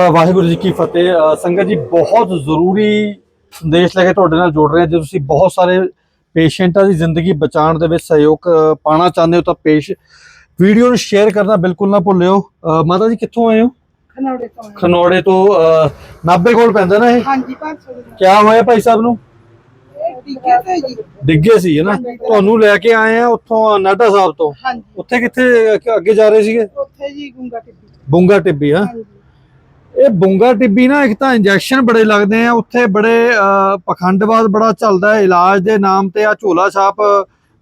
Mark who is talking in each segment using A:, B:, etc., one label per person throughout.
A: ਵਾਹਿਗੁਰੂ ਜੀ ਕੀ ਫਤਿਹ। ਸੰਗਤ ਜੀ ਬਹੁਤ ਜ਼ਰੂਰੀ ਸੰਦੇਸ਼ ਲੈ ਕੇ ਤੁਹਾਡੇ ਨਾਲ ਜੁੜ ਰਹੇ ਹਾਂ। ਜੇ ਤੁਸੀਂ ਬਹੁਤ ਸਾਰੇ ਪੇਸ਼ੈਂਟਾਂ ਦੀ ਜ਼ਿੰਦਗੀ ਬਚਾਉਣ ਦੇ ਵਿੱਚ ਸਹਿਯੋਗ ਪਾਣਾ ਚਾਹੁੰਦੇ ਹੋ ਤਾਂ ਪੇਸ਼ ਵੀਡੀਓ ਨੂੰ ਸ਼ੇਅਰ ਕਰਨਾ ਬਿਲਕੁਲ ਨਾ ਭੁੱਲਿਓ। ਮਾਤਾ ਜੀ ਕਿੱਥੋਂ ਆਏ ਹੋ?
B: ਖਨੌੜੇ ਤੋਂ।
A: ਖਨੌੜੇ ਤੋਂ ਨਾਭੇ ਕੋਲ ਪੈਂਦਾ ਨਾ ਇਹ?
B: ਹਾਂਜੀ ਪੰਜ ਸੌ ਦੇ
A: ਕਿਆ ਹੋਇਆ ਭਾਈ ਸਾਹਿਬ ਨੂੰ? ਡਿੱਗੇ ਸੀ ਹੈ ਨਾ? ਤੁਹਾਨੂੰ ਲੈ ਕੇ ਆਏ ਆ ਉੱਥੋਂ ਨਾਢਾ ਸਾਹਿਬ ਤੋਂ। ਉੱਥੇ ਕਿੱਥੇ ਅੱਗੇ ਜਾ ਰਹੇ ਸੀਗੇ?
B: ਉੱਥੇ ਜੀ ਗੁੰਗਾ ਟਿੱਪੀ
A: ਬੁੰਗਾ ਟਿੱਬੀ ਹਾਂ? ਇਹ ਬੁੰਗਾ ਟਿੱਬੀ ਨਾ ਇੱਕ ਤਾਂ ਇੰਜੈਕਸ਼ਨ ਬੜੇ ਲੱਗਦੇ ਆ, ਉੱਥੇ ਬੜੇ ਪਖੰਡਵਾਦ ਬੜਾ ਚੱਲਦਾ ਹੈ, ਇਲਾਜ ਦੇ ਨਾਮ ਤੇ ਆ ਝੋਲਾ ਛਾਪ,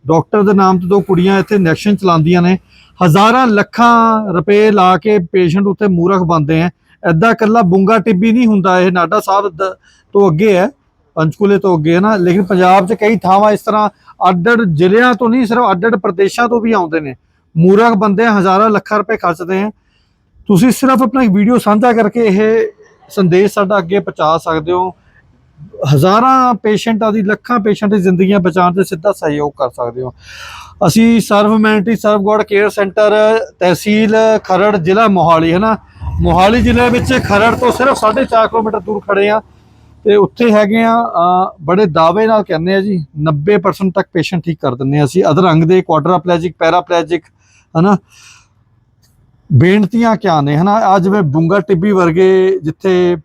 A: ਡਾਕਟਰ ਦੇ ਨਾਮ ਤੇ ਦੋ ਕੁੜੀਆਂ ਇੱਥੇ ਇੰਜੈਕਸ਼ਨ ਚਲਾਉਂਦੀਆਂ ਨੇ। ਹਜ਼ਾਰਾਂ ਲੱਖਾਂ ਰੁਪਏ ਲਾ ਕੇ ਪੇਸ਼ੈਂਟ ਉੱਥੇ ਮੂਰਖ ਬੰਦੇ ਆ। ਐਦਾਂ ਇਕੱਲਾ ਬੁੰਗਾ ਟਿੱਬੀ ਨਹੀਂ ਹੁੰਦਾ, ਇਹ ਨਾਡਾ ਸਾਹਿਬ ਦ- ਤੋਂ ਅੱਗੇ ਹੈ, ਪੰਚਕੂਲੇ ਤੋਂ ਅੱਗੇ ਹੈ ਨਾ। ਲੇਕਿਨ ਪੰਜਾਬ 'ਚ ਕਈ ਥਾਵਾਂ ਇਸ ਤਰ੍ਹਾਂ ਅੱਡ-ਅੱਡ ਜ਼ਿਲ੍ਹਿਆਂ ਤੋਂ ਨਹੀਂ, ਸਿਰਫ ਅੱਡ-ਅੱਡ ਪ੍ਰਦੇਸ਼ਾਂ ਤੋਂ ਵੀ ਆਉਂਦੇ ਨੇ। ਮੂਰਖ ਬੰਦੇ ਹਜ਼ਾਰਾਂ ਲੱਖਾਂ ਰੁਪਏ ਖਰਚਦੇ ਆ। ਤੁਸੀਂ ਸਿਰਫ ਆਪਣਾ ਇੱਕ ਵੀਡੀਓ ਸਾਂਝਾ ਕਰਕੇ ਇਹ ਸੰਦੇਸ਼ ਸਾਡਾ ਅੱਗੇ ਪਹੁੰਚਾ ਸਕਦੇ ਹੋ। ਹਜ਼ਾਰਾਂ ਪੇਸ਼ੈਂਟਾਂ ਦੀ, ਲੱਖਾਂ ਪੇਸ਼ੈਂਟ ਦੀ ਜ਼ਿੰਦਗੀਆਂ ਬਚਾਉਣ ਤੇ ਸਿੱਧਾ ਸਹਿਯੋਗ ਕਰ ਸਕਦੇ ਹੋ। ਅਸੀਂ serve humanity serve God care centre tehsil Kharar ਜ਼ਿਲ੍ਹਾ ਮੋਹਾਲੀ ਹੈ ਨਾ ਮੋਹਾਲੀ ਜ਼ਿਲ੍ਹੇ ਵਿੱਚ ਖਰੜ ਤੋਂ ਸਿਰਫ 4.5 ਕਿਲੋਮੀਟਰ ਦੂਰ ਖੜੇ ਆ ਤੇ ਉੱਥੇ ਹੈਗੇ ਆ ਬੜੇ ਦਾਅਵੇ ਨਾਲ ਕਹਿੰਦੇ ਆ ਜੀ 90% ਤੱਕ ਪੇਸ਼ੈਂਟ ਠੀਕ ਕਰ ਦਿੰਦੇ ਆ ਅਸੀਂ। ਅਧਰੰਗ ਦੇ ਕੁਆਡਰਾਪਲੈਜਿਕ ਪੈਰਾਪਲੈਜਿਕ ਹਨਾ? ਬੇਨਤੀਆਂ ਕਿਆ ਨੇ, ਹਨਾ? ਅੱਜ ਮੈਂ ਬੁੰਗਾ ਟਿੱਬੀ ਵਰਗੇ ਜਿੱਥੇ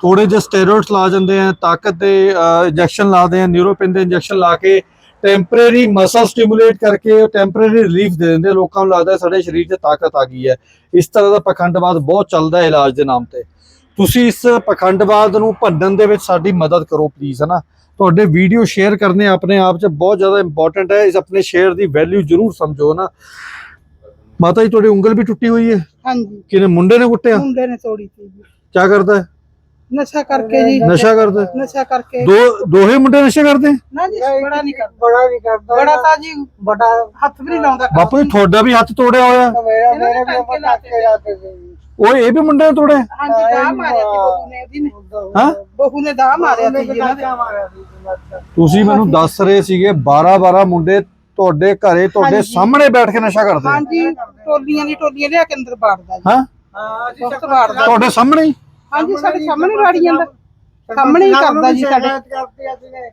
A: ਥੋੜੇ ਜਿਹੇ ਸਟੇਰੋਇਡਸ ਲਾ ਜਾਂਦੇ ਆ, ਤਾਕਤ ਦੇ ਇੰਜੈਕਸ਼ਨ ਲਾਦੇ ਆ ਨਿਊਰੋਪਿਨ ਦੇ ਇੰਜੈਕਸ਼ਨ ਲਾ ਕੇ ਟੈਂਪਰੇਰੀ ਮਸਲ ਸਟਿਮੂਲੇਟ ਕਰਕੇ ਟੈਂਪਰੇਰੀ ਰਿਲੀਫ ਦੇ ਦਿੰਦੇ ਲੋਕਾਂ ਨੂੰ ਲੱਗਦਾ ਸਾਡੇ ਸਰੀਰ 'ਚ ਤਾਕਤ ਆ ਗਈ ਹੈ। ਇਸ ਤਰ੍ਹਾਂ ਦਾ ਪਖੰਡਵਾਦ ਬਹੁਤ ਚੱਲਦਾ ਹੈ ਇਲਾਜ ਦੇ ਨਾਮ ਤੇ। ਤੁਸੀਂ ਇਸ ਪਖੰਡਵਾਦ ਨੂੰ ਭੰਡਣ ਦੇ ਵਿੱਚ ਸਾਡੀ ਮਦਦ ਕਰੋ ਪਲੀਜ਼ ਹਨਾ? ਤੁਹਾਡੇ ਵੀਡੀਓ ਸ਼ੇਅਰ ਕਰਨੇ ਆਪਣੇ ਆਪ 'ਚ ਬਹੁਤ ਜ਼ਿਆਦਾ ਇੰਪੋਰਟੈਂਟ ਹੈ। ਇਸ ਆਪਣੇ ਸ਼ੇਅਰ ਦੀ ਵੈਲਿਊ ਜ਼ਰੂਰ ਸਮਝੋ ਨਾ ਮਾਤਾ ਜੀ ਤੁਹਾਡੀ ਉਂਗਲ ਵੀ ਟੁੱਟੀ ਹੋਈ ਹੈ?
B: ਹਾਂਜੀ।
A: ਕਿਨੇ ਮੁੰਡੇ ਨੇ ਕੁੱਟਿਆ?
B: ਮੁੰਡੇ ਨੇ ਤੋੜੀ ਸੀ ਜੀ।
A: ਕੀ ਕਰਦਾ ਹੈ?
B: ਨਸ਼ਾ ਕਰਕੇ ਜੀ।
A: ਨਸ਼ਾ ਕਰਦਾ ਹੈ?
B: ਨਸ਼ਾ ਕਰਕੇ।
A: ਦੋ ਦੋਹੇ ਮੁੰਡੇ ਨਸ਼ਾ ਕਰਦੇ ਹੈ?
B: ਨਾ ਜੀ ਬੜਾ ਨਹੀਂ ਕਰਦਾ।
C: ਬੜਾ ਨਹੀਂ ਕਰਦਾ।
B: ਬੜਾ ਤਾਂ ਜੀ ਬੜਾ ਹੱਥ ਵੀ ਨਹੀਂ ਲਾਉਂਦਾ।
A: ਬਾਪੂ ਜੀ ਤੁਹਾਡਾ ਵੀ ਹੱਥ ਤੋੜਿਆ ਹੋਇਆ
C: ਮੇਰਾ
B: ਇਹਨਾਂ ਨੇ
C: ਮੇਰੇ ਵੀ
B: ਟਾਂਕੇ
C: ਲਾਤੇ ਸੀ।
A: ਉਹ ਇਹ ਵੀ ਮੁੰਡੇ ਨੇ ਤੋੜਿਆ
B: ਹਾਂਜੀ ਦਾ ਮਾਰਿਆ ਸੀ ਬਹੂ ਨੇ ਉਹਦੀ ਨੇ।
A: ਹਾਂ?
B: ਬਹੂ ਨੇ ਦਾ ਮਾਰਿਆ ਸੀ ਜੀ ਇਹਨਾਂ ਦੇ।
C: ਮਾਰਿਆ ਸੀ ਜੀ
A: ਤੁਸੀਂ ਮੈਨੂੰ ਦੱਸ ਰਹੇ ਸੀਗੇ 12 12 ਮੁੰਡੇ ਤੁਹਾਡੇ ਘਰੇ ਤੁਹਾਡੇ
B: ਹਾਂਜੀ।
A: ਸਾਹਮਣੇ ਬੈਠ ਕੇ ਨਸ਼ਾ ਕਰਦੇ ਆ।
B: ਹਾਂਜੀ ਟੋਲੀਆਂ ਦੀ ਟੋਲੀਆਂ ਲਿਆ ਕੇ ਅੰਦਰ ਬਾੜਦਾ ਜੀ।
A: ਹਾਂ?
C: ਹਾਂ ਅਸੀਂ
B: ਬਹੁਤ ਵਾੜਦਾ
A: ਤੁਹਾਡੇ ਸਾਹਮਣੇ ਹੀ?
B: ਹਾਂਜੀ ਸਾਡੇ ਸਾਹਮਣੇ ਵਾੜੀ ਜਾਂਦਾ ਸਾਹਮਣੇ ਹੀ ਕਰਦਾ ਜੀ ਸਾਡੇ।
C: ਨੇ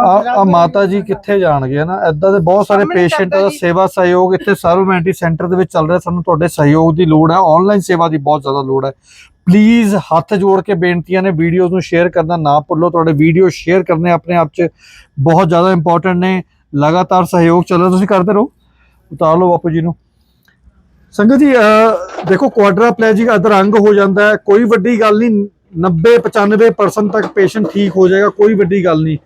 A: ਆ ਆ ਮਾਤਾ ਜੀ ਕਿੱਥੇ ਜਾਣਗੇ ਹਨਾ? ਐਦਾਂ ਦੇ ਬਹੁਤ ਸਾਰੇ
B: ਸਾਹਮਣੇ
A: ਪੇਸ਼ੈਂਟ ਦਾ
B: ਜੀ।
A: ਸੇਵਾ ਸਹਿਯੋਗ ਇੱਥੇ ਸਰਵਮੈਂਟੀ ਸੈਂਟਰ ਦੇ ਵਿੱਚ ਚੱਲ ਰਿਹਾ। ਸਾਨੂੰ ਤੁਹਾਡੇ ਸਹਿਯੋਗ ਦੀ ਲੋੜ ਹੈ। ਆਨਲਾਈਨ ਸੇਵਾ ਦੀ ਬਹੁਤ ਜ਼ਿਆਦਾ ਲੋੜ ਹੈ। ਪਲੀਜ਼ ਹੱਥ ਜੋੜ ਕੇ ਬੇਨਤੀਆਂ ਨੇ ਵੀਡੀਓਜ਼ ਨੂੰ ਸ਼ੇਅਰ ਕਰਨਾ ਨਾ ਭੁੱਲੋ। ਤੁਹਾਡੇ ਵੀਡੀਓ ਸ਼ੇਅਰ ਕਰਨੇ ਆਪਣੇ ਆਪ 'ਚ ਬਹੁਤ ਜ਼ਿਆਦਾ ਇੰਪੋਰਟੈਂਟ ਨੇ। ਲਗਾਤਾਰ ਸਹਿਯੋਗ ਚੱਲੋ ਤੁਸੀਂ ਕਰਦੇ ਰਹੋ। ਉਤਾਰ ਲਓ ਬਾਪੂ ਜੀ ਨੂੰ। ਸੰਗਤ ਜੀ ਦੇਖੋ ਕੁਆਡਰਾ ਦੇਖੋ ਅਦਰ ਅੰਗ ਹੋ ਜਾਂਦਾ ਹੈ। ਕੋਈ ਵੱਡੀ ਗੱਲ ਨਹੀਂ 90 95% ਤੱਕ ਪੇਸ਼ੈਂਟ ਠੀਕ ਹੋ ਜਾਏਗਾ, ਕੋਈ ਵੱਡੀ ਗੱਲ ਨਹੀਂ।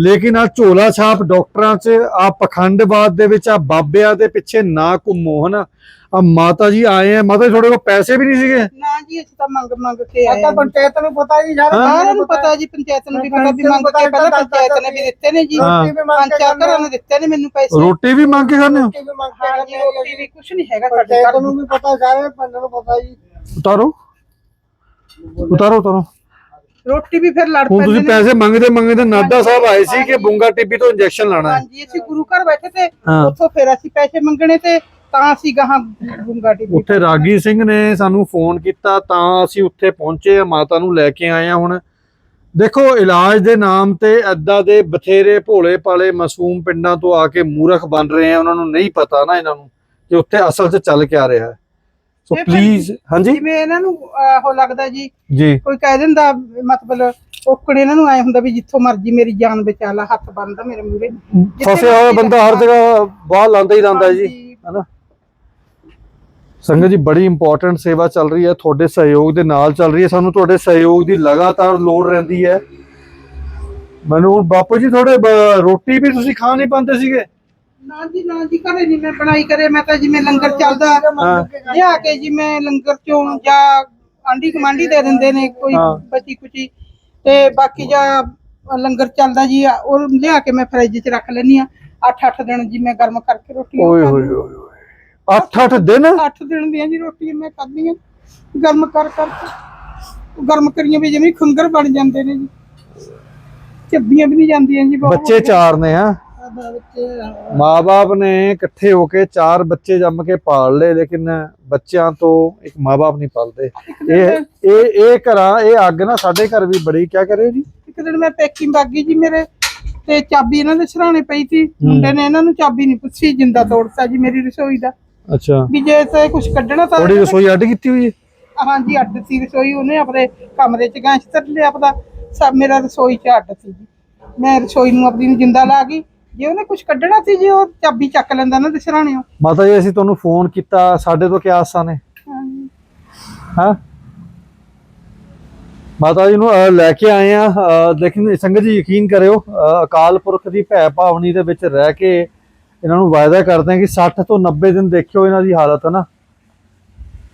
A: ਲੇਕਿਨ ਆ ਝੋਲਾ ਛਾਪ ਡਾਕਟਰਾਂ 'ਚ ਆ ਪਖੰਡਵਾਦ ਦੇ ਵਿੱਚ ਆ ਬਾਬਿਆਂ ਦੇ ਪਿੱਛੇ ਨਾ ਘੁੰਮੋ ਹਨਾ ਆ ਮਾਤਾ ਜੀ ਆਏ ਆ। ਮਾਤਾ ਜੀ ਤੁਹਾਡੇ ਕੋਲ ਪੈਸੇ ਵੀ ਨਹੀਂ ਸੀਗੇ?
B: ਨਾ ਜੀ ਅਸੀਂ ਤਾਂ ਮੰਗ ਮੰਗ ਕੇ ਆਏ
C: ਅੱਛਾ
B: ਹਾਂ।
C: ਪੰਚਾਇਤ ਨੂੰ ਪਤਾ ਜੀ ਸਾਰੇ
B: ਸਾਰਿਆਂ ਨੂੰ ਪਤਾ। ਜੀ ਪੰਚਾਇਤ ਨੂੰ ਵੀ ਪਤਾ। ਵੀ ਮੰਗ ਕੇ ਪਹਿਲਾਂ ਪੰਚਾਇਤ ਨੇ ਵੀ ਦਿੱਤੇ ਨੇ ਜੀ।
A: ਹਾਂ।
B: ਪੰਜ ਚਾਰ ਘਰਾਂ ਨੇ ਦਿੱਤੇ ਨੇ ਮੈਨੂੰ ਪੈਸੇ।
A: ਰੋਟੀ ਵੀ ਮੰਗ ਕੇ ਖਾਂਦੇ ਹੋ?
C: ਰੋਟੀ ਵੀ ਮੰਗ ਕੇ
B: ਹਾਂਜੀ
C: ਖਾਂਦੇ
B: ਰੋਟੀ ਵੀ ਕੁਝ ਨਹੀਂ ਹੈਗਾ ਸਾਡੇ
C: ਪੰਚਾਇਤ
B: ਘਰ
C: ਨੂੰ ਵੀ ਪਤਾ ਸਾਰੇ ਪਿੰਡ ਨੂੰ ਪਤਾ ਜੀ।
A: ਉਤਾਰੋ। ਉਤਾਰੋ ਉਤਾਰੋ।
B: ਰੋਟੀ ਵੀ ਫਿਰ ਲੜ
A: ਹੁਣ ਤੁਸੀਂ ਪੈਸੇ ਮੰਗਦੇ ਮੰਗਦੇ ਨਾਡਾ ਸਾਹਿਬ ਆਏ ਸੀ ਕਿ ਬੁੰਗਾ ਟਿੱਬੀ ਤੋਂ ਇੰਜੈਕਸ਼ਨ ਲਾਣਾ ਹੈ।
B: ਹਾਂਜੀ ਅਸੀਂ ਗੁਰੂ ਘਰ ਬੈਠੇ ਤੇ
A: ਹਾਂ।
B: ਉੱਥੋਂ ਫਿਰ ਅਸੀਂ ਪੈਸੇ ਮੰਗਣੇ ਤੇ ਤਾਂ ਅਸੀਂ ਗਾਹਾਂ ਗੁੰਗਾ ਟੀਵੀ
A: ਉੱਥੇ ਰਾਗੀ ਸਿੰਘ ਨੇ ਸਾਨੂੰ ਫੋਨ ਕੀਤਾ ਤਾਂ ਅਸੀਂ ਉੱਥੇ ਪਹੁੰਚੇ ਆ ਮਾਤਾ ਨੂੰ ਲੈ ਕੇ ਆਏ ਆ ਹੁਣ। ਦੇਖੋ ਇਲਾਜ ਦੇ ਨਾਮ ਤੇ ਐਦਾਂ ਦੇ ਬਥੇਰੇ ਭੋਲੇ ਪਾਲੇ ਮਾਸੂਮ ਪਿੰਡਾਂ ਤੋਂ ਆ ਕੇ ਮੂਰਖ ਬਣ ਰਹੇ ਆ ਉਹਨਾਂ ਨੂੰ ਨਹੀਂ ਪਤਾ ਨਾ ਇਹਨਾਂ ਨੂੰ ਕਿ ਉੱਥੇ ਅਸਲ 'ਚ ਚੱਲ ਕੇ ਆ ਰਿਹਾ ਹੈ। ਸੋ
B: ਇਹ
A: ਪਲੀਜ਼ ਹਾਂਜੀ?
B: ਜਿਵੇਂ ਇਹਨਾਂ ਨੂੰ ਅਹ, ਉਹ ਲੱਗਦਾ ਜੀ
A: ਜੀ।
B: ਕੋਈ ਕਹਿ ਦਿੰਦਾ ਮਤਲਬ ਔਕੜੇ ਇਹਨਾਂ ਨੂੰ ਆਏ ਹੁੰਦਾ ਵੀ ਜਿੱਥੋਂ ਮਰਜ਼ੀ ਮੇਰੀ ਜਾਨ ਬਚਾ ਲਾ ਹੱਥ ਬੰਨਦਾ ਮੇਰੇ ਮੂਹਰੇ।
A: ਫਸਿਆ ਹੋਇਆ ਬੰਦਾ ਹਰ ਜਗ੍ਹਾ ਬਾਹਰ ਲਾਂਦਾ ਹੀ ਲਾਂਦਾ ਜੀ ਹਨਾ? ਸੰਗਤ ਜੀ ਬੜੀ ਇੰਪੋਰਟੈਂਟ ਸੇਵਾ ਚੱਲ ਰਹੀ ਹੈ ਤੁਹਾਡੇ ਸਹਿਯੋਗ ਦੇ ਨਾਲ ਚੱਲ ਰਹੀ ਹੈ ਸਾਨੂੰ ਤੁਹਾਡੇ ਸਹਿਯੋਗ ਦੀ ਲਗਾਤਾਰ ਲੋੜ ਰਹਿੰਦੀ ਹੈ। ਮੈਨੂੰ ਬਾਪੂ ਜੀ ਥੋੜੇ ਰੋਟੀ ਵੀ ਤੁਸੀਂ ਖਾ ਨਹੀਂ ਪਾਉਂਦੇ ਸੀਗੇ?
B: ਨਾ ਜੀ ਨਾ ਜੀ ਘਰੇ ਨਹੀਂ ਮੈਂ ਬਣਾਈ ਕਰੇ ਮੈਂ ਤਾਂ ਜਿਵੇਂ ਲੰਗਰ ਚੱਲਦਾ
A: ਹਾਂ।
B: ਲਿਆ ਕੇ ਜਿਵੇਂ ਲੰਗਰ ਚੋਂ ਜਾਂ ਆਂਢੀ ਕਮਾਂਡੀ ਦੇ ਦਿੰਦੇ ਨੇ ਕੋਈ
A: ਹਾਂ।
B: ਬਚੀ ਕੁਚੀ ਤੇ ਬਾਕੀ ਜਾਂ ਲੰਗਰ ਚੱਲਦਾ ਜੀ ਉਹ ਲਿਆ ਕੇ ਮੈਂ ਫਰਿੱਜ 'ਚ ਰੱਖ ਲੈਣੀ ਆ 8-8 ਦਿਨ ਜੀ ਮੈਂ ਗਰਮ ਕਰਕੇ ਰੋਟੀ
A: ਓਏ ਹੋਏ ਹੋਏ ਹੋਏ 8-8 ਦਿਨ?
B: 8 ਦਿਨ ਦੀਆਂ ਜੀ ਰੋਟੀਆਂ ਮੈਂ ਖਾਧੀਆਂ ਗਰਮ ਕਰ ਕਰ ਕੇ। ਗਰਮ ਕਰੀਆਂ ਵੀ ਜਿਵੇਂ ਖੰਗਰ ਬਣ ਜਾਂਦੇ ਨੇ ਜੀ। ਚੱਬੀਆਂ ਵੀ ਨਹੀਂ ਜਾਂਦੀਆਂ ਜੀ ਬਹੁਤ।
A: ਬੱਚੇ ਚਾਰ ਨੇ
C: ਵਿੱਚ
A: ਮਾਪੇ ਨੇ ਇਕੱਠੇ ਹੋ ਕੇ ਚਾਰ ਬੱਚੇ ਜੰਮ ਕੇ ਪਾਲ ਲਏ ਲੇਕਿਨ ਬੱਚਿਆਂ ਤੋਂ ਇੱਕ ਮਾਪੇ ਨਹੀਂ ਪਾਲਦੇ। ਇਹ ਇਹ ਇਹ ਘਰਾਂ ਇਹ ਅੱਗ ਨਾ ਸਾਡੇ ਘਰ ਵੀ ਬੜੀ ਕਿਆ ਕਰੇ ਜੀ?
B: ਇੱਕ ਦਿਨ ਮੈਂ ਪੈਕਿੰਗ ਬਾਗੀ ਜੀ ਮੇਰੇ ਤੇ ਚਾਬੀ ਇਹਨਾਂ ਦੇ ਸਰਾਣੇ ਪਈ ਸੀ। ਮੁੰਡੇ ਨੇ ਇਹਨਾਂ ਨੂੰ ਚਾਬੀ ਨਹੀਂ ਪੁੱਛੀ ਜਿੰਦਾ ਤੋੜਤਾ ਜੀ ਮੇਰੀ ਰਸੋਈ ਦਾ।
A: ਅੱਛਾ।
B: ਵੀ ਜੇ ਤੇ ਕੁਝ ਕੱਢਣਾ ਤਾਂ
A: ਥੋੜੀ ਰਸੋਈ ਅੱਡ ਕੀਤੀ ਹੋਈ ਹੈ?
B: ਹਾਂਜੀ ਅੱਡ ਸੀ ਰਸੋਈ ਉਹਨੇ ਆਪਣੇ ਕਮਰੇ 'ਚ ਧਰ ਲਿਆ ਆਪਦਾ। ਸਭ ਮੇਰਾ ਰਸੋਈ 'ਚ ਅੱਡ ਸੀ ਜੀ। ਮੈਂ ਰਸੋਈ ਨੂੰ ਆਪਣੀ ਨੂੰ ਜਿੰਦਾ ਲਾ ਗਈ। ਜੇ ਉਹਨੇ ਕੁਝ ਕੱਢਣਾ ਸੀ ਜੀ ਉਹ ਚਾਬੀ ਚੱਕ ਲੈਂਦਾ ਨਾ ਦੇ ਸਰਾਣਿਓ
A: ਮਾਤਾ ਜੀ ਅਸੀਂ ਤੁਹਾਨੂੰ ਫੋਨ ਕੀਤਾ ਸਾਡੇ ਤੋਂ ਕੀ ਆਸਾਂ ਨੇ। ਹਾਂ? ਮਾਤਾ ਜੀ ਨੂੰ ਲੈ ਕੇ ਆਏ ਆ। ਲੇਕਿਨ ਸੰਗਤ ਜੀ ਯਕੀਨ ਕਰਿਓ ਅਕਾਲ ਪੁਰਖ ਦੀ ਭੈ ਭਾਵਨੀ ਦੇ ਵਿੱਚ ਰਹਿ ਕੇ ਇਹਨਾਂ ਨੂੰ ਵਾਅਦਾ ਕਰਦੇ ਆ ਕਿ 60 ਤੋਂ 90 ਦਿਨ ਦੇਖਿਓ ਇਹਨਾਂ ਦੀ ਹਾਲਤ ਹੈ ਨਾ?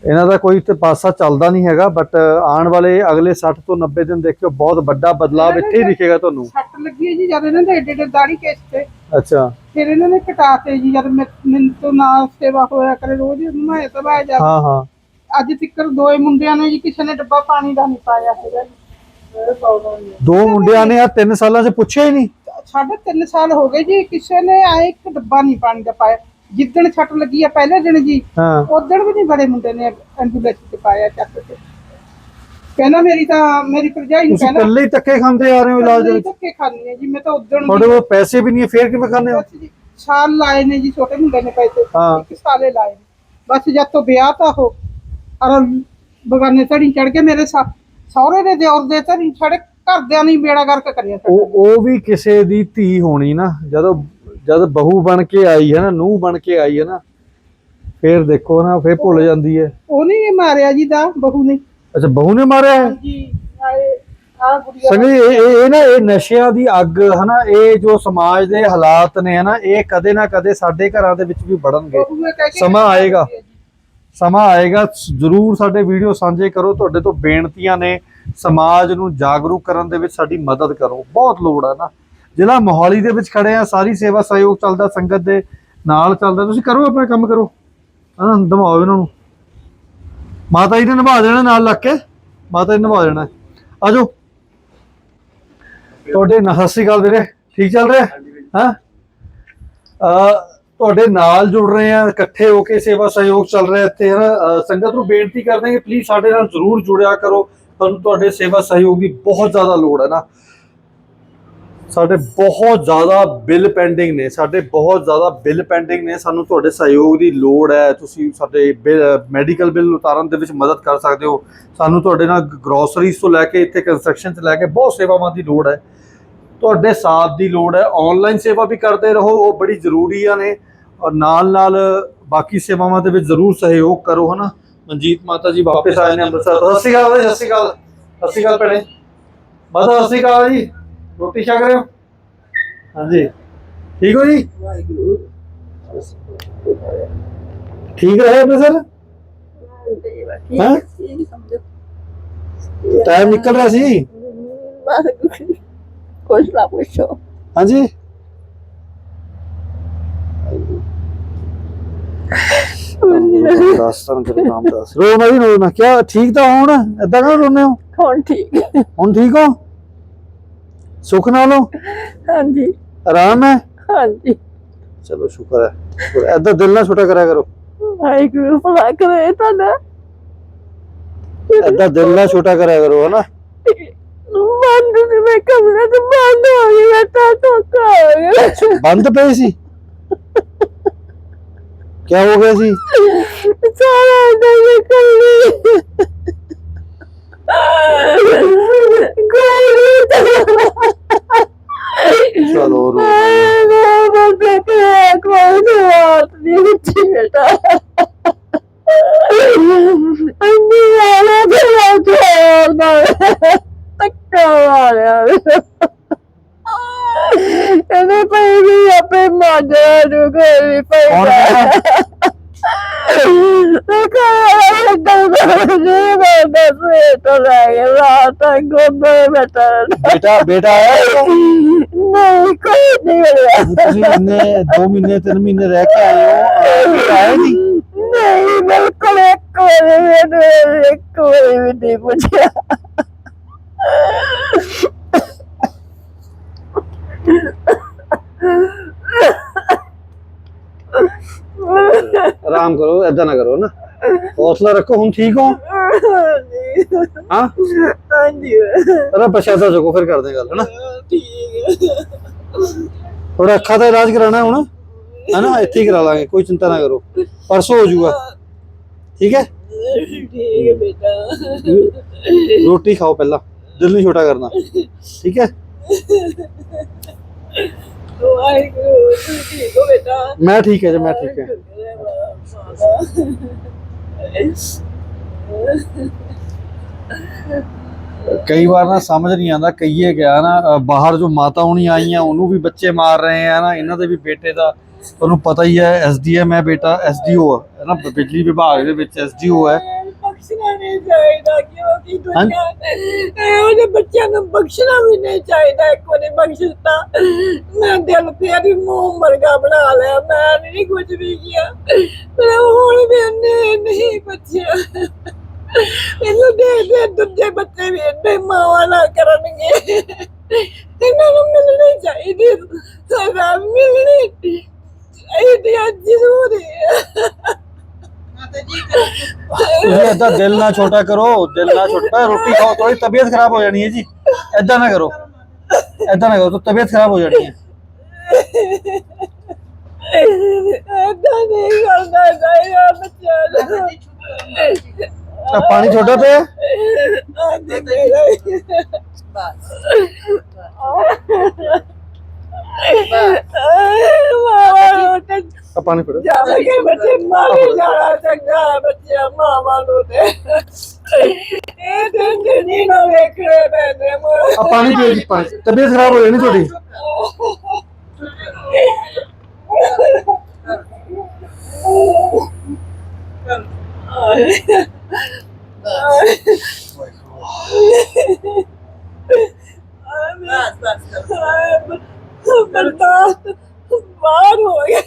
A: ਇਹਨਾਂ ਦਾ ਕੋਈ ਤੇ ਪਾਸਾ ਚੱਲਦਾ ਨਹੀਂ ਹੈਗਾ ਬਟ ਆਉਣ ਵਾਲੇ ਅਗਲੇ 60 ਤੋਂ 90 ਦਿਨ ਦੇਖਿਓ ਬਹੁਤ ਵੱਡਾ ਬਦਲਾਅ ਇੱਥੇ ਹੀ ਦਿਖੇਗਾ ਤੁਹਾਨੂੰ।
B: ਸੱਟ ਲੱਗੀ ਹੈ ਜੀ ਜਦ ਇਹਨਾਂ ਦੇ ਏਡੇ ਏਡੇ ਦਾੜੀ ਕੇਸ ਤੇ।
A: ਅੱਛਾ।
B: ਫਿਰ ਇਹਨਾਂ ਨੇ ਕਟਾਤੇ ਜੀ ਜਦ ਮੈਂ- ਮੈਨੂੰ ਤੋਂ ਨਾ ਸੇਵਾ ਹੋਇਆ ਕਰੇ ਰੋਜ਼ ਮੈਂ ਤਾਂ ਮੈਂ ਜਾ
A: ਹਾਂ ਹਾਂ।
B: ਅੱਜ ਤੱਕ ਦੋਏ ਮੁੰਡਿਆਂ ਨੇ ਜੀ ਕਿਸੇ ਨੇ ਡੱਬਾ ਪਾਣੀ ਦਾ ਨਹੀਂ ਪਾਇਆ ਹੈਗਾ
A: ਦੋ ਮੁੰਡਿਆਂ ਨੇ ਆ 3 ਸਾਲਾਂ 'ਚ ਪੁੱਛਿਆ ਹੀ ਨਹੀਂ।
B: ਸਾਢੇ ਤਿੰਨ ਸਾਲ ਹੋ ਗਏ ਜੀ ਕਿਸੇ ਨੇ ਆਏ ਇੱਕ ਡੱਬਾ ਨਹੀਂ ਪਾਣੀ ਦਾ ਪਾਇਆ। ਜਿੱਦਣ ਛੱਟ ਲੱਗੀ ਆ ਪਹਿਲੇ ਦਿਨ ਜੀ
A: ਹਾਂ।
B: ਉਦੋਂ ਵੀ ਨਹੀਂ ਬੜੇ ਮੁੰਡੇ ਨੇ ਐਂਬੂਲੈਂਸ ਤੇ ਪਾਇਆ ਚੱਕ ਕੇ। ਕਹਿੰਦਾ ਮੇਰੀ ਤਾਂ ਮੇਰੀ ਭਰਜਾਈ ਨੂੰ
A: ਤੁਸੀਂ
B: ਕਹਿੰਦਾ
A: ਇਕੱਲੇ ਹੀ ਧੱਕੇ ਖਾਂਦੇ ਆ ਰਹੇ ਹੋ ਇਲਾਜ ਦੇ ਵਿੱਚ?
B: ਧੱਕੇ ਖਾਣੀ ਹੈ ਜੀ ਮੈਂ ਤਾਂ ਉਦੋਂ
A: ਤੁਹਾਡੇ ਕੋਲ ਪੈਸੇ ਵੀ ਨਹੀਂ ਹੈ ਫੇਰ ਕਿਵੇਂ ਖਾਂਦੇ ਹੋ?
B: ਜੀ ਸਾਲ ਲਾਏ ਨੇ ਜੀ ਛੋਟੇ ਮੁੰਡੇ ਨੇ ਪੈਸੇ
A: ਹਾਂ।
B: ਇੱਕ ਸਾਲੇ ਲਾਏ ਨੇ। ਬਸ ਜਦ ਤੋਂ ਵਿਆਹ ਤਾਂ ਹੋ ਅਰ ਬਗਾਨੇ ਧੜੀ ਚੜ ਕੇ ਮੇਰੇ ਸਾ- ਸਹੁਰੇ ਦੇ ਦਿਓਰ ਦੇ ਧੜੀ ਛੜੇ ਘਰਦਿਆਂ ਨੇ ਹੀ ਬੇੜਾ ਗਰਕ ਕਰਿਆ ਸਾਡਾ।
A: ਉਹ ਉਹ ਵੀ ਕਿਸੇ ਦੀ ਧੀ ਹੋਣੀ ਨਾ ਜਦੋਂ ਜਦ ਬਹੂ ਬਣ ਕੇ ਆਈ ਹੈ ਨਾ ਨੂੰਹ ਬਣ ਕੇ ਆਈ ਹੈ ਨਾ ਫੇਰ ਦੇਖੋ ਨਾ ਫੇਰ ਭੁੱਲ ਜਾਂਦੀ ਹੈ।
B: ਉਹਨੇ ਹੀ ਮਾਰਿਆ ਜੀ ਦਾ ਬਹੂ ਨੇ।
A: ਅੱਛਾ ਬਹੂ ਨੇ ਮਾਰਿਆ ਹੈ?
B: ਜੀ ਆਏ ਆ ਗੁੜੀਆ
A: ਸੰਗਤ ਜੀ, ਇਹ ਇਹ ਇਹ ਨਾ ਇਹ ਨਸ਼ਿਆਂ ਦੀ ਅੱਗ ਹਨਾ ਇਹ ਜੋ ਸਮਾਜ ਦੇ ਹਾਲਾਤ ਨੇ ਹਨਾ ਇਹ ਕਦੇ ਨਾ ਕਦੇ ਸਾਡੇ ਘਰਾਂ ਦੇ ਵਿੱਚ ਵੀ ਵੜਨਗੇ।
B: ਬਹੂ ਨੇ ਕਹਿ ਕੇ
A: ਸਮਾਂ ਆਏਗਾ। ਸਮਾਂ ਆਏਗਾ ਜ਼ਰੂਰ ਸਾਡੇ ਵੀਡੀਓ ਸਾਂਝੇ ਕਰੋ ਤੁਹਾਡੇ ਤੋਂ ਬੇਨਤੀਆਂ ਨੇ। ਸਮਾਜ ਨੂੰ ਜਾਗਰੂਕ ਕਰਨ ਦੇ ਵਿੱਚ ਸਾਡੀ ਮਦਦ ਕਰੋ ਬਹੁਤ ਲੋੜ ਹੈ ਨਾ। ਜ਼ਿਲ੍ਹਾ ਮੋਹਾਲੀ ਦੇ ਵਿੱਚ ਖੜੇ ਆ ਸਾਰੀ ਸੇਵਾ ਸਹਿਯੋਗ ਚੱਲਦਾ ਸੰਗਤ ਦੇ ਨਾਲ ਚੱਲਦਾ। ਤੁਸੀਂ ਕਰੋ ਆਪਣਾ ਕੰਮ ਕਰੋ। ਹਾਂ ਨਿਭਾਓ ਇਹਨਾਂ ਨੂੰ। ਮਾਤਾ ਜੀ ਨੇ ਨਿਭਾ ਦੇਣਾ ਨਾਲ ਲੱਗ ਕੇ। ਮਾਤਾ ਜੀ ਨਿਭਾ ਦੇਣਾ। ਆਜੋ। ਤੁਹਾਡੇ ਨਾਲ ਸਤਿ ਸ਼੍ਰੀ ਅਕਾਲ ਵੀਰੇ। ਠੀਕ ਚੱਲ ਰਿਹਾ? ਹਾਂ? ਅ ਤੁਹਾਡੇ ਨਾਲ ਜੁੜ ਰਹੇ ਆ ਇਕੱਠੇ ਹੋ ਕੇ ਸੇਵਾ ਸਹਿਯੋਗ ਚੱਲ ਰਿਹਾ ਇੱਥੇ। ਹੈ ਨਾ ਅ, ਸੰਗਤ ਨੂੰ ਬੇਨਤੀ ਕਰਦੇ ਹਾਂ ਕਿ ਪਲੀਜ਼ ਸਾਡੇ ਨਾਲ ਜ਼ਰੂਰ ਜੁੜਿਆ ਕਰੋ। ਤੁਹਾਨੂੰ ਤੁਹਾਡੇ ਸੇਵਾ ਸਹਿਯੋਗ ਦੀ ਬਹੁਤ ਜ਼ਿਆਦਾ ਲੋੜ ਹੈ ਨਾ। ਸਾਡੇ ਬਹੁਤ ਜ਼ਿਆਦਾ ਬਿੱਲ ਪੈਂਡਿੰਗ ਨੇ ਸਾਡੇ ਬਹੁਤ ਜ਼ਿਆਦਾ ਬਿੱਲ ਪੈਂਡਿੰਗ ਨੇ ਸਾਨੂੰ ਤੁਹਾਡੇ ਸਹਿਯੋਗ ਦੀ ਲੋੜ ਹੈ ਤੁਸੀਂ ਸਾਡੇ ਮੈਡੀਕਲ ਬਿੱਲ ਉਤਾਰਨ ਦੇ ਵਿੱਚ ਮਦਦ ਕਰ ਸਕਦੇ ਹੋ। ਸਾਨੂੰ ਤੁਹਾਡੇ ਨਾਲ ਗਰੋਸਰੀਜ਼ ਤੋਂ ਲੈ ਕੇ ਇੱਥੇ ਕੰਸਟਰਕਸ਼ਨ ਤੋਂ ਲੈ ਕੇ ਬਹੁਤ ਸੇਵਾਵਾਂ ਦੀ ਲੋੜ ਹੈ। ਤੁਹਾਡੇ ਸਾਥ ਦੀ ਲੋੜ ਹੈ ਆਨਲਾਈਨ ਸੇਵਾ ਵੀ ਕਰਦੇ ਰਹੋ ਉਹ ਬੜੀ ਜ਼ਰੂਰੀ ਆ ਨੇ। ਔਰ ਨਾਲ ਨਾਲ ਬਾਕੀ ਸੇਵਾਵਾਂ ਦੇ ਵਿੱਚ ਜ਼ਰੂਰ ਸਹਿਯੋਗ ਕਰੋ ਹਨਾ? ਮਨਜੀਤ ਮਾਤਾ ਜੀ ਵਾਪਸ ਆਏ ਨੇ ਅੰਮ੍ਰਿਤਸਰ। ਸਤਿ ਸ਼੍ਰੀ ਅਕਾਲ ਸਤਿ ਸ਼੍ਰੀ ਅਕਾਲ ਸਤਿ ਸ਼੍ਰੀ ਅਕਾਲ ਭੈਣੇ। ਮਾਤਾ ਸਤਿ ਸ਼੍ਰੀ ਅਕਾਲ ਜੀ। ਰੋਟੀ ਛਕ ਰਹੇ ਹੋ? ਹਾਂਜੀ। ਠੀਕ ਹੋ ਜੀ? ਠੀਕ ਰਹੇ ਅੰਮ੍ਰਿਤਸਰ ਹਾਂ? ਟਾਈਮ ਨਿਕਲ ਰਿਹਾ ਸੀ।
C: ਕੁਛ ਨਾ ਪੁੱਛੋ।
A: ਹਾਂਜੀ। ਦੱਸ ਤਾਂ ਤੇਰਾ ਨਾਮ ਦੱਸ। ਰੋ ਨਾ ਜੀ ਰੋ ਨਾ ਕਿਆ ਠੀਕ ਤਾਂ ਹੁਣ? ਏਦਾਂ ਕਾ ਰੋਨੇ ਹੋ?
C: ਹੁਣ ਠੀਕ।
A: ਹੁਣ ਠੀਕ ਹੋ? ਸੁੱਖ ਨਾਲ ਹੋ?
C: ਹਾਂਜੀ।
A: ਆਰਾਮ ਹੈ?
C: ਹਾਂਜੀ।
A: ਚਲੋ ਸ਼ੁਕਰ ਹੈ। ਸ਼ੁਕਰ ਹੈ। ਏਦਾਂ ਦਿਲ ਨਾ ਛੋਟਾ ਕਰਿਆ ਕਰੋ।
C: ਵਾਹਿਗੁਰੂ ਭਲਾ ਕਰੇ ਤੁਹਾਡਾ।
A: ਏਦਾਂ ਦਿਲ ਨਾ ਛੋਟਾ ਕਰਿਆ ਕਰੋ ਹਨਾ?
C: ਬੰਦ ਨੇ ਮੈਂ ਕਮਰੇ ਤੋਂ ਬੰਦ ਹੋ ਗਈ ਮੈਂ ਤਾਂ ਧੋਖਾ ਹੋ ਗਿਆ
A: ਬੰਦ ਪਏ ਸੀ? ਕੀ ਹੋ ਗਿਆ ਸੀ?
C: ਸਾਰਾ ਦਿਨ ਕੱਲੀ
A: ਚਲੋ ਰੋ
C: ਮੈਂ ਬੰਦੇ ਕੇ ਕੋਈ ਬਾਤ ਨਹੀਂ ਉੱਚੀ ਬੇਟਾ ਅੰਨੀ ਵਾਲਾ ਬੜਾ ਚੋਰਦਾ ਤੱਕਾ ਵਾਲਿਆ ਇਹਨੇ ਪਈ ਗਈ ਆਪੇ ਮਾਜਾ ਨੂੰ ਗਈ ਪਈ
A: ਕੌਣ ਕਹਿੰਦਾ? ਬੇਟਾ ਬੇਟਾ ਆਇਆ
C: ਨਹੀਂ ਕੋਈ ਨਹੀਂ ਆਇਆ
A: ਤੁਸੀਂ ਇੰਨੇ 2 ਮਹੀਨੇ 3 ਮਹੀਨੇ ਰਹਿ ਕੇ ਆਏ ਹੋ ਅਹ, ਬੇਟਾ ਆਇਆ ਨਹੀਂ
C: ਨਹੀਂ ਬਿਲਕੁਲ ਇੱਕ ਵਾਰੀ ਵੀ ਨਹੀਂ
A: ਆਰਾਮ ਕਰੋ ਐਦਾਂ ਨਾ ਕਰੋ ਨਾ। ਹੌਸਲਾ ਰੱਖੋ ਹੁਣ ਠੀਕ ਹੋ? ਹਾਂ?
C: ਹਾਂਜੀ।
A: ਅਰੇ ਪਛਾਤਾ ਚੁੱਕੋ ਫਿਰ ਕਰਦੇ ਗੱਲ ਹਨਾ?
C: ਠੀਕ
A: ਥੋੜਾ ਅੱਖਾਂ ਦਾ ਇਲਾਜ ਕਰਾਣਾ ਹੁਣ ਹਨਾ? ਇੱਥੇ ਹੀ ਕਰਾ ਲਾਂਗੇ ਕੋਈ ਚਿੰਤਾ ਨਾ ਕਰੋ। ਪਰਸੋਂ ਹੋ ਜਾਊਗਾ। ਠੀਕ ਹੈ?
C: ਠੀਕ ਹੈ ਬੇਟਾ।
A: ਰੋਟੀ ਖਾਓ ਪਹਿਲਾਂ ਦਿਲ ਨਹੀਂ ਛੋਟਾ ਕਰਨਾ। ਠੀਕ ਹੈ?
C: ਵਾਹਿਗੁਰੂ ਤੁਸੀਂ ਠੀਕ ਹੋ ਬੇਟਾ
A: ਮੈਂ ਠੀਕ ਹੈ ਜੀ ਮੈਂ ਠੀਕ ਹੈ। ਕਈ ਵਾਰ ਨਾ ਸਮਝ ਨਹੀਂ ਆਉਂਦਾ ਕਹੀਏ ਗਿਆ ਨਾ ਅ, ਬਾਹਰ ਜੋ ਮਾਤਾ ਹੋਣੀ ਆਈਆਂ ਉਹਨੂੰ ਵੀ ਬੱਚੇ ਮਾਰ ਰਹੇ ਆ ਨਾ ਇਹਨਾਂ ਦੇ ਵੀ ਬੇਟੇ ਦਾ ਤੁਹਾਨੂੰ ਪਤਾ ਹੀ ਹੈ ਐਸਡੀਐਮ ਹੈ ਬੇਟਾ ਐਸਡੀਓ ਹੈ ਨਾ ਬਿਜਲੀ ਵਿਭਾਗ ਦੇ ਵਿੱਚ ਐਸਡੀਓ ਹੈ।
C: ਬਖਸ਼ਣਾ ਨਹੀਂ ਚਾਹੀਦਾ ਕਿਉਂਕਿ ਦੁਨੀਆ ਇਹੋ ਜਿਹੇ ਬੱਚਿਆਂ ਨੂੰ ਬਖਸ਼ਣਾ ਵੀ ਨਹੀਂ ਚਾਹੀਦਾ ਇੱਕ ਵਾਰੀ ਬਖਸ਼ ਦਿੱਤਾ ਮੈਂ ਦਿਲ ਮੂੰਹ ਮਰਗਾ ਬਣਾ ਲਿਆ ਮੈਂ ਨਹੀਂ ਕੁਝ ਵੀ ਕੀਤਾ ਮੈਂ ਹੁਣ ਵੀ ਨਹੀਂ ਨਹੀਂ ਬੱਚਿਆ ਇਹਨੂੰ ਦੇ ਦੇ ਦੂਜੇ ਬੱਚੇ ਵੀ ਇੰਨੇ ਮਾਵਾਂ ਨਾਲ ਕਰਨਗੇ ਇਹਨਾਂ ਨੂੰ ਮਿਲਣੀ ਚਾਹੀਦੀ ਸਜ਼ਾ ਮਿਲਣੀ ਚਾਹੀਦੀ ਹੈ ਜ਼ਰੂਰੀ ਹੈ
A: ਏਦਾਂ ਦਿਲ ਨਾ ਛੋਟਾ ਕਰੋ ਦਿਲ ਨਾ ਛੋਟਾ ਰੋਟੀ ਖਾਓ ਥੋੜੀ ਤਬੀਅਤ ਖਰਾਬ ਹੋ ਜਾਣੀ ਹੈ ਜੀ। ਏਦਾਂ ਨਾ ਕਰੋ ਏਦਾਂ ਨਾ ਕਰੋ ਤਾਂ ਤਬੀਅਤ ਖਰਾਬ ਹੋ ਜਾਣੀ ਹੈ।
C: ਏਦਾਂ ਨਹੀਂ ਬੱਚਿਆਂ ਨੂੰ
A: ਤਾਂ ਪਾਣੀ ਛੋਟਾ ਪਿਆ? ਪਾਣੀ ਫੜੋ
C: ਜਾ ਕੇ ਬੱਚੇ ਮਾਰੇ ਜਾਣਾ ਚੰਗਾ ਬੱਚਿਆਂ ਮਾਵਾਂ ਨੂੰ ਦੇ ਇਹ ਦਿਨ ਜਨੀ ਨਾ ਵੇਖਣੇ ਮੈਨੇ
A: ਆ ਪਾਣੀ ਪੀਓ ਜੀ ਪਾਣੀ ਤਬੀਅਤ ਖਰਾਬ ਹੋ ਜਾਣੀ ਤੁਹਾਡੀ
C: ਬਰਦਾਸ਼ਤ ਬਾਹਰ ਹੋ ਗਿਆ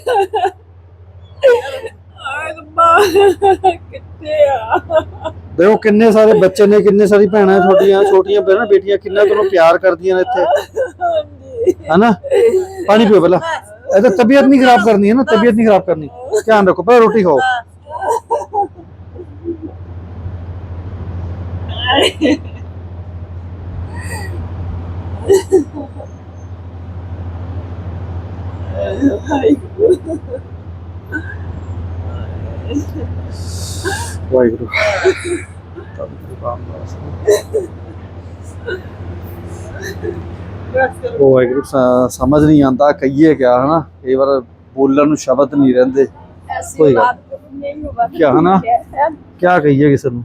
A: ਦੇਖੋ ਕਿੰਨੇ ਸਾਰੇ ਬੱਚੇ ਨੇ ਕਿੰਨੇ ਸਾਰੀ ਭੈਣਾਂ ਛੋਟੀਆਂ ਛੋਟੀਆਂ ਭੈਣਾਂ ਬੇਟੀਆਂ ਕਿੰਨਾ ਤੁਹਾਨੂੰ ਪਿਆਰ ਕਰਦੀਆਂ ਨੇ ਇੱਥੇ।
C: हाँ जी
A: ਹਨਾ? ਪਾਣੀ ਪੀਓ ਪਹਿਲਾਂ। ਇਹ ਤਾਂ ਤਬੀਅਤ ਨਹੀਂ ਖਰਾਬ ਕਰਨੀ ਹੈ ਨਾ? ਤਬੀਅਤ ਨਹੀਂ ਖਰਾਬ ਕਰਨੀ। ਧਿਆਨ ਰੱਖੋ ਪਹਿਲਾਂ ਰੋਟੀ ਖਾਓ। ਸਮਝ ਨਹੀਂ ਆਂਦਾ ਕਹੀਏ ਕਿਆ ਹਨਾ? ਕਈ ਵਾਰ ਬੋਲਣ ਨੂੰ ਸ਼ਬਦ ਨਹੀਂ ਰਹਿੰਦੇ। ਕੋਈ ਗੱਲ ਕਿਆ
C: ਹਨਾ?
A: ਕਿਆ ਕਹੀਏ ਕਿਸੇ ਨੂੰ?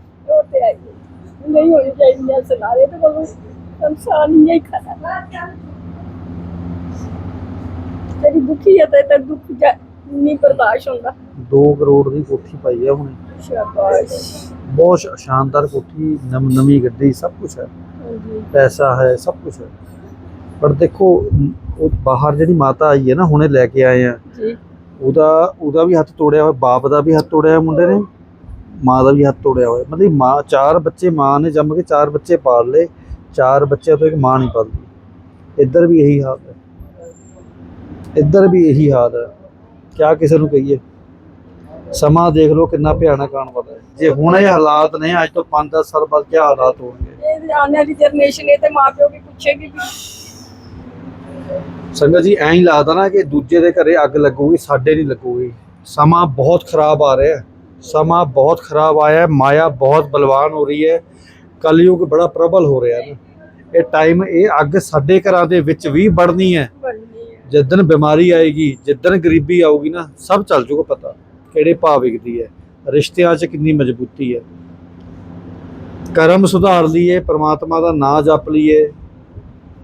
C: ਨਹੀਂ ਹੋਣੀ ਚਾਹੀਦੀ ਐ ਸਲਾਰੇ ਤੇ ਬਸ ਸੰਸਾਰ ਨਹੀਂ ਖਾਣਾ ਤੇਰੀ ਦੁਖੀ ਹੈ ਤੇ ਤੇਰਾ ਦੁੱਖ ਨਹੀਂ ਬਰਦਾਸ਼ਤ ਹੁੰਦਾ।
A: 2 ਕਰੋੜ ਦੀ ਕੋਠੀ ਪਾਈ ਹੈ ਹੁਣੇ। ਬਹੁਤ ਸ਼ਾਨਦਾਰ ਕੋਠੀ ਨਵੀਂ ਗੱਡੀ ਸਭ ਕੁਝ ਹੈ। ਪੈਸਾ ਹੈ ਸਭ ਕੁਝ ਹੈ। ਪਰ ਦੇਖੋ ਉਹ ਬਾਹਰ ਜਿਹੜੀ ਮਾਤਾ ਆਈ ਹੈ ਨਾ ਹੁਣੇ ਲੈ ਕੇ ਆਏ ਆ। ਉਹਦਾ ਉਹਦਾ ਵੀ ਹੱਥ ਤੋੜਿਆ ਹੋਇਆ ਬਾਪ ਦਾ ਵੀ ਹੱਥ ਤੋੜਿਆ ਹੋਇਆ ਮੁੰਡੇ ਨੇ। ਮਾਂ ਦਾ ਵੀ ਹੱਥ ਤੋੜਿਆ ਹੋਇਆ। ਮਤਲਬ ਮਾਂ ਚਾਰ ਬੱਚੇ ਮਾਂ ਨੇ ਜੰਮ ਕੇ ਚਾਰ ਬੱਚੇ ਪਾਲ ਲਏ। ਚਾਰ ਬੱਚਿਆਂ ਤੋਂ ਇੱਕ ਮਾਂ ਨਹੀਂ ਪਾਲਦੀ। ਇੱਧਰ ਵੀ ਇਹੀ ਹਾਲ ਹੈ। ਇੱਧਰ ਵੀ ਇਹੀ ਹਾਲ ਹੈ। ਕਿਆ ਕਿਸੇ ਨੂੰ ਕਹੀਏ। ਸਮਾਂ ਦੇਖ ਲਓ ਕਿੰਨਾ ਭਿਆਨਕ ਆਉਣ ਵਾਲਾ ਹੈ। ਜੇ ਹੁਣ ਇਹ ਹਾਲਾਤ ਨੇ ਅੱਜ ਤੋਂ 5-10 ਸਾਲ ਬਾਅਦ ਕੀ ਹਾਲਾਤ ਹੋਣਗੇ? ਸੰਗਤ ਜੀ ਐਂ ਹੀ ਲੱਗਦਾ ਨਾ ਕਿ ਦੂਜੇ ਦੇ ਘਰੇ ਅੱਗ ਲੱਗੂਗੀ ਸਾਡੇ ਨਹੀਂ ਲੱਗੂਗੀ। ਸਮਾਂ ਬਹੁਤ ਖਰਾਬ ਆ ਰਿਹਾ ਸਮਾਂ ਬਹੁਤ ਖਰਾਬ ਆਇਆ ਮਾਇਆ ਬਹੁਤ ਬਲਵਾਨ ਹੋ ਰਹੀ ਹੈ। ਕਲਯੁਗ ਬੜਾ ਪ੍ਰਬਲ ਹੋ ਰਿਹਾ ਹੈ ਇਹ ਟਾਈਮ ਇਹ ਅੱਗ ਸਾਡੇ ਘਰਾਂ ਦੇ ਵਿੱਚ ਵੀ ਵੜਨੀ ਹੈ। ਜਿੱਦਨ ਬਿਮਾਰੀ ਆਏਗੀ ਜਿੱਦਨ ਗਰੀਬੀ ਆਊਗੀ ਨਾ ਸਭ ਚੱਲ ਜੂਗਾ ਪਤਾ। ਕਿਹੜੇ ਭਾਅ ਵਿਕਦੀ ਹੈ ਰਿਸ਼ਤਿਆਂ 'ਚ ਕਿੰਨੀ ਮਜ਼ਬੂਤੀ ਹੈ। ਕਰਮ ਸੁਧਾਰ ਲਈਏ ਪ੍ਰਮਾਤਮਾ ਦਾ ਨਾਮ ਜਪ ਲਈਏ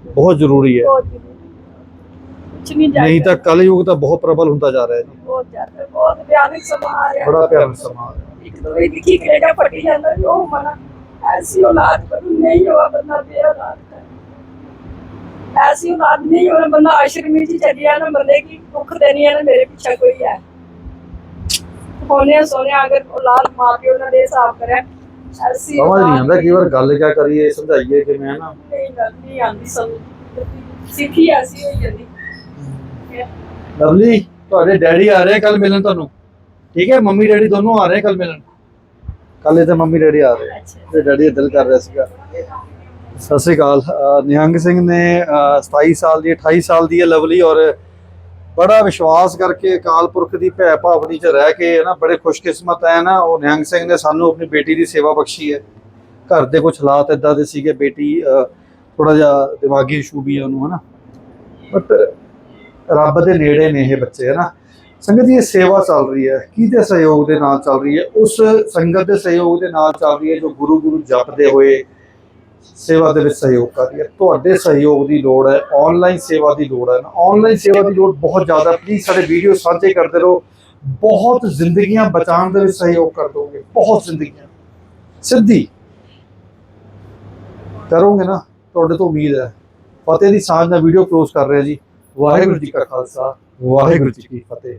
A: ਬਹੁਤ ਜ਼ਰੂਰੀ ਹੈ। ਨਹੀਂ ਤਾਂ ਕਲਯੁਗ ਤਾਂ ਬਹੁਤ ਪ੍ਰਬਲ ਹੁੰਦਾ ਜਾ ਰਿਹਾ ਹੈ
C: ਬਹੁਤ ਜ਼ਿਆਦਾ ਬਹੁਤ ਭਿਆਨਕ ਸਮਾਂ
A: ਬੜਾ ਭਿਆਨਕ ਸਮਾਂ
C: ਇੱਕ ਦੋ ਇਹਦੀ ਕੀ ਕਰੇਗਾ ਪੱਟੀ ਜਾਂਦਾ ਉਹ ਮਨਾ। ਐਸੀ ਔਲਾਦ ਨਹੀਂ ਹੋਆ ਬੰਦਾ ਬੇਔਲਾਦ ਐਸੀ ਔਲਾਦ ਨਹੀਂ ਹੋਣਾ ਬੰਦਾ ਆਸ਼ਰਮ ਵਿੱਚ ਚੱਲਿਆ ਨਾ ਮਰਦੇ ਕੋਈ ਹੈ। ਖੋਲਿਆ ਸੋਹਣਿਆ ਅਗਰ ਔਲਾਦ ਮਾਂ ਪਿਓ ਨਾਲ ਇਹ ਹਿਸਾਬ ਕਰੇ ਐਸੀ
A: ਸਮਝ ਨਹੀਂ ਆਉਂਦਾ ਕਈ ਵਾਰ ਗੱਲ ਕਿਆ ਕਰੀਏ ਸਮਝਾਈਏ ਕਿ ਮੈਂ ਨਾ
C: ਨਹੀਂ ਗੱਲ ਨਹੀਂ ਆਉਂਦੀ ਸਮਝ ਸਿੱਖੀ ਐਸੀ ਹੋਈ ਜਾਂਦੀ
A: ਲਵਲੀ ਤੁਹਾਡੇ ਡੈਡੀ ਆ ਰਹੇ ਕੱਲ ਮਿਲਣ ਤੁਹਾਨੂੰ ਠੀਕ ਹੈ ਮੰਮੀ ਡੈਡੀ ਦੋਨੋਂ ਆ ਰਹੇ ਕੱਲ ਮਿਲਣ ਕੱਲ ਇਹ ਤਾਂ ਮੰਮੀ ਡੈਡੀ ਆ ਰਹੇ ਤੇ ਡੈਡੀ ਦਿਲ ਕਰ ਰਿਹਾ ਸੀਗਾ ਸਤਿ ਸ੍ਰੀ ਅਕਾਲ ਨਿਹੰਗ ਸਿੰਘ ਨੇ 27 ਸਾਲ ਦੀ 28 ਸਾਲ ਦੀ ਹੈ ਲਵਲੀ ਔਰ ਬੜਾ ਵਿਸ਼ਵਾਸ ਕਰਕੇ ਅਕਾਲ ਪੁਰਖ ਦੀ ਭੈ ਭਾਵਨੀ ਚ ਰਹਿ ਕੇ ਹੈ ਨਾ ਬੜੇ ਖੁਸ਼ਕਿਸਮਤ ਹੈ ਨਾ, ਉਹ ਨਿਹੰਗ ਸਿੰਘ ਨੇ ਸਾਨੂੰ ਆਪਣੀ ਬੇਟੀ ਦੀ ਸੇਵਾ ਬਖਸ਼ੀ ਹੈ ਘਰ ਦੇ ਕੁਝ ਹਾਲਾਤ ਇਦਾਂ ਦੇ ਸੀਗੇ, ਬੇਟੀ ਥੋੜਾ ਜਿਹਾ ਦਿਮਾਗੀ ਇਸ਼ੂ ਵੀ ਹੈ ਉਹਨੂੰ, ਹਨਾ। ਬਟ ਰੱਬ ਦੇ ਨੇੜੇ ਨੇ ਇਹ ਬੱਚੇ, ਹਨਾ। ਸੰਗਤ ਜੀ, ਇਹ ਸੇਵਾ ਚੱਲ ਰਹੀ ਹੈ ਕਿਹਦੇ ਸਹਿਯੋਗ ਦੇ ਨਾਲ ਚੱਲ ਰਹੀ ਹੈ ਉਸ ਸੰਗਤ ਦੇ ਸਹਿਯੋਗ ਦੇ ਨਾਲ ਚੱਲ ਰਹੀ ਹੈ ਜੋ ਗੁਰੂ ਗੁਰੂ ਜਪਦੇ ਹੋਏ ਸੇਵਾ ਦੇ ਵਿੱਚ ਸਹਿਯੋਗ ਕਰ ਰਹੀ ਹੈ। ਤੁਹਾਡੇ ਸਹਿਯੋਗ ਦੀ ਲੋੜ ਹੈ ਆਨਲਾਈਨ ਸੇਵਾ ਦੀ ਲੋੜ ਹੈ। ਆਨਲਾਈਨ ਸੇਵਾ ਦੀ ਲੋੜ ਬਹੁਤ ਜ਼ਿਆਦਾ। ਪਲੀਜ਼ ਸਾਡੇ ਵੀਡੀਓ ਸਾਂਝੇ ਕਰਦੇ ਰਹੋ। ਬਹੁਤ ਜ਼ਿੰਦਗੀਆਂ ਬਚਾਉਣ ਦੇ ਵਿੱਚ ਸਹਿਯੋਗ ਕਰ ਦੋਗੇ। ਬਹੁਤ ਜ਼ਿੰਦਗੀਆਂ। ਸਿੱਧੀ। ਕਰੋਗੇ ਨਾ, ਤੁਹਾਡੇ ਤੋਂ ਉਮੀਦ ਹੈ। ਫਤਿਹ ਦੀ ਸਾਂਝ ਨਾਲ ਵੀਡੀਓ ਕਲੋਜ਼ ਕਰ ਰਿਹਾ ਜੀ। ਵਾਹਿਗੁਰੂ ਜੀ ਕਾ ਖਾਲਸਾ। ਵਾਹਿਗੁਰੂ ਜੀ ਕੀ ਫਤਿਹ।